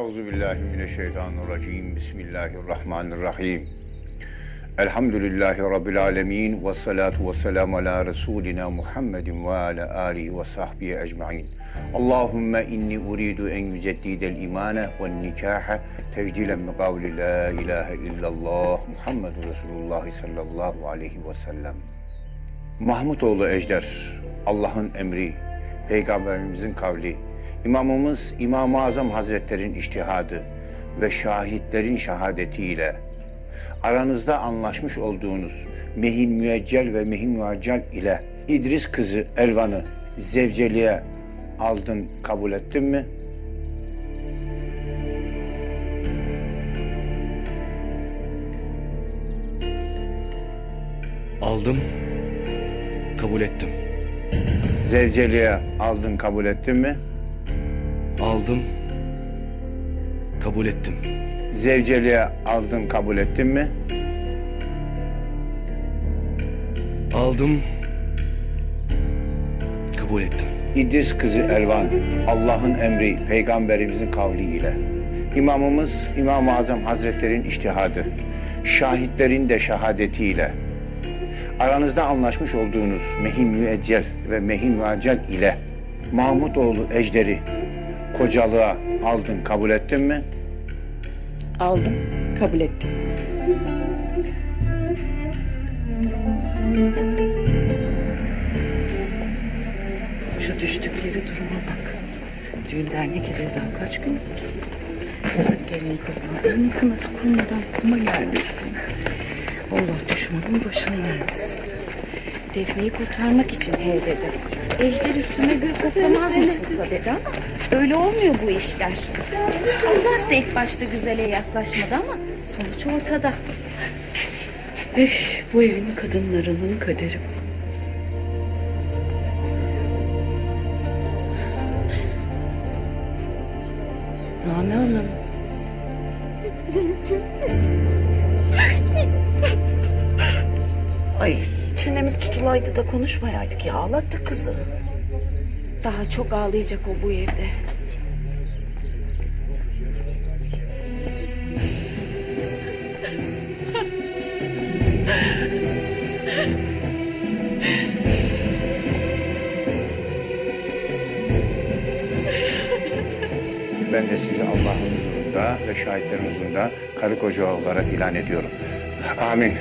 Euzu billahi mineşşeytanirracim. Bismillahirrahmanirrahim. Elhamdülillahi rabbil alamin ve salatu ve selam ala resulina Muhammedin ve ala alihi ve sahbihi ecmaîn. Allahumme inni uridu en yüceddidel imane ve nikahe tecdilen mi kavli la ilahe illallah Muhammedun Resulullah sallallahu aleyhi ve sellem. Mahmutoğlu Ejder, Allah'ın emri, Peygamberimizin kavli, İmamımız İmam-ı Azam Hazretlerin iştihadı ve şahitlerin şehadetiyle aranızda anlaşmış olduğunuz Mehin Müeccel ve Mehin Muaccel ile İdris kızı Elvan'ı zevceliğe aldın, kabul ettin mi? Aldım, kabul ettim. Zevceliğe aldın, kabul ettin mi? Aldım, kabul ettim. Zevceliğe aldın, kabul ettin mi? Aldım, kabul ettim. İdris kızı Elvan, Allah'ın emri, peygamberimizin kavliyle. İmamımız İmam-ı Azam Hazretlerin iştihadı, şahitlerin de şehadetiyle. Aranızda anlaşmış olduğunuz Mehin Müeccel ve Mehin Muaccel ile Mahmutoğlu Ejder'i kocalığa aldın, kabul ettin mi? Aldım, kabul ettim. Şu düştükleri duruma bak. Düğün dernek daha kaç gün oldu? Yazık gelin kızma. Elini kınası kurmadan kuma geldi üstüne. Allah düşmanın başını vermesin. Defne'yi kurtarmak için he dedi. Ejder üstüme gül koklamaz nasılsa dedi ama öyle olmuyor bu işler. Abbas da ilk başta güzele yaklaşmadı ama sonuç ortada. Eh bu evin kadınlarının kaderi. Name Hanım. Ay çenemiz tutulaydı da konuşmayaydık ya ağlattık kızı. Daha çok ağlayacak o bu evde. Ben de sizi Allah'ın huzurunda ve şahitlerin huzurunda karı koca olarak ilan ediyorum. Amin.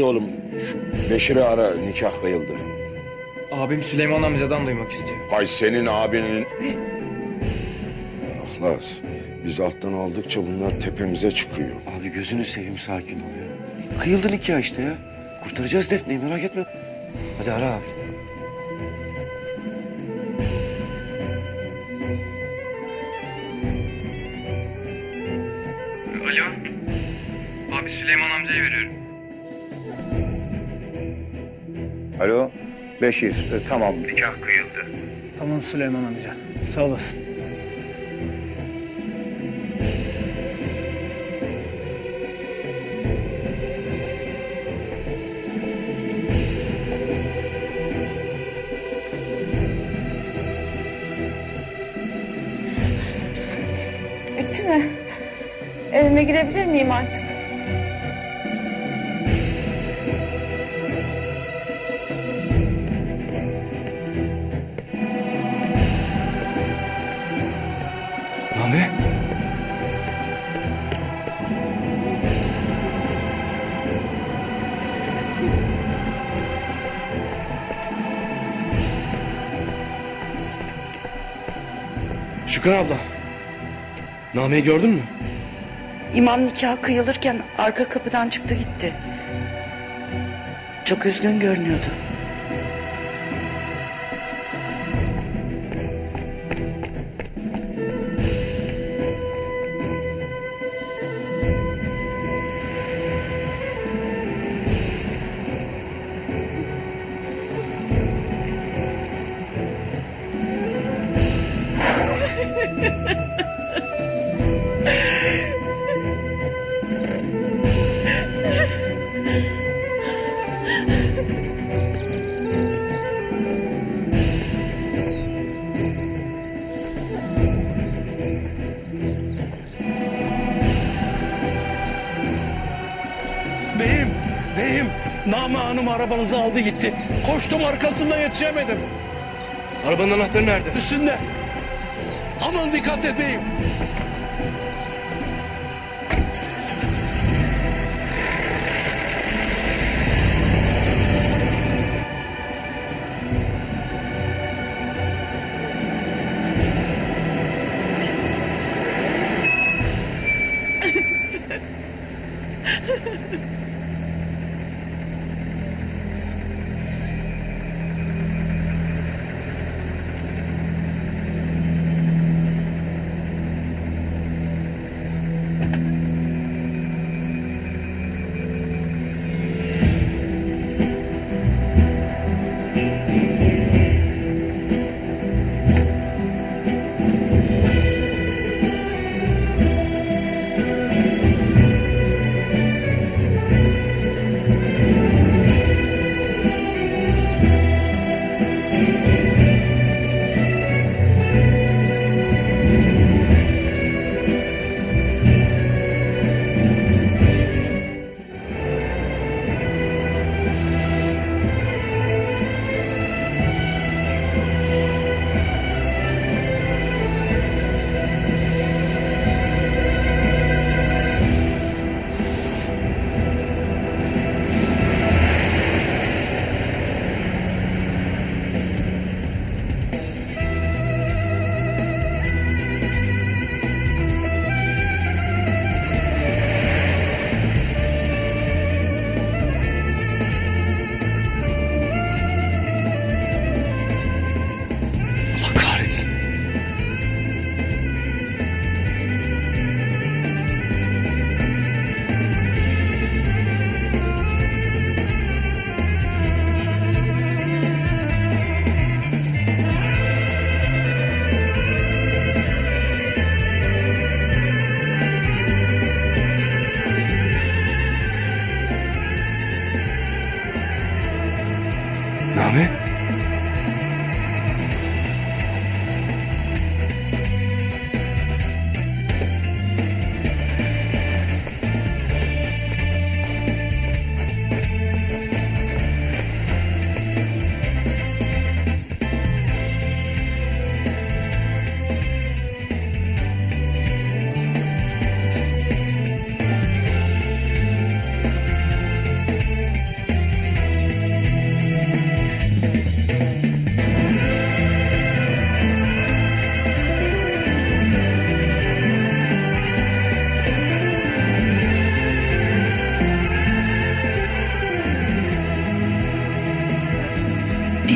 Hadi oğlum şu Beşir'i ara nikah kıyıldı. Abim Süleyman amcadan duymak istiyor. Hay senin abinin... Ahlas biz alttan aldıkça bunlar tepemize çıkıyor. Abi gözünü seveyim sakin ol ya. Kıyıldı nikah işte ya. Kurtaracağız Defne'yi merak etme. Hadi ara abi. Alo. Abi Süleyman amcayı veriyorum. Alo, Beşir, e, tamam nikah kıyıldı. Tamam Süleyman amca. Sağ olasın. Bitti mi? Evime girebilir miyim artık? Şükran abla. Name'yi gördün mü? İmam nikah kıyılırken arka kapıdan çıktı gitti. Çok üzgün görünüyordu. Name Hanım arabanızı aldı gitti. Koştum arkasından yetişemedim. Arabanın anahtarı nerede? Üstünde. Aman dikkat et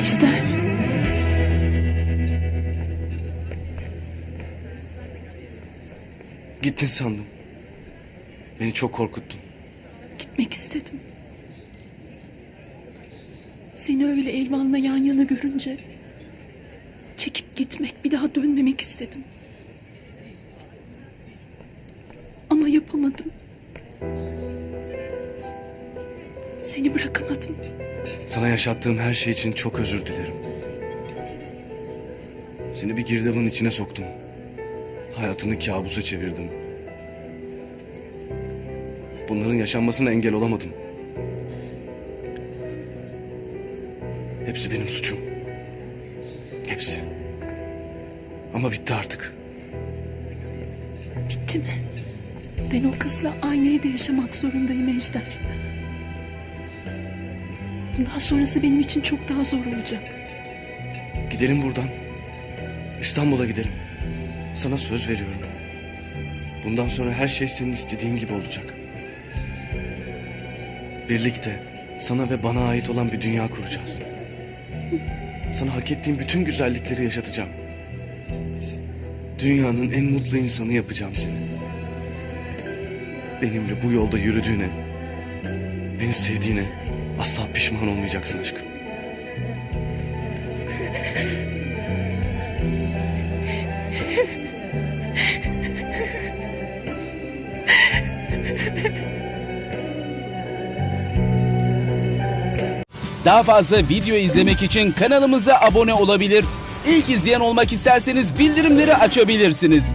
Ejder. Gittin sandım. Beni çok korkuttun. Gitmek istedim. Seni öyle Elvan'la yan yana görünce... ...çekip gitmek, bir daha dönmemek istedim. Ama yapamadım. Seni bırakamadım. Sana yaşattığım her şey için çok özür dilerim. Seni bir girdabın içine soktum. Hayatını kabusa çevirdim. Bunların yaşanmasına engel olamadım. Hepsi benim suçum. Hepsi. Ama bitti artık. Bitti mi? Ben o kızla aynı evde yaşamak zorundayım Ejder. Bundan sonrası benim için çok daha zor olacak. Gidelim buradan. İstanbul'a gidelim. Sana söz veriyorum. Bundan sonra her şey senin istediğin gibi olacak. Birlikte sana ve bana ait olan bir dünya kuracağız. Sana hak ettiğin bütün güzellikleri yaşatacağım. Dünyanın en mutlu insanı yapacağım seni. Benimle bu yolda yürüdüğüne, beni sevdiğine asla pişman olmayacaksın aşkım. Daha fazla video izlemek için kanalımıza abone olabilir. İlk izleyen olmak isterseniz bildirimleri açabilirsiniz.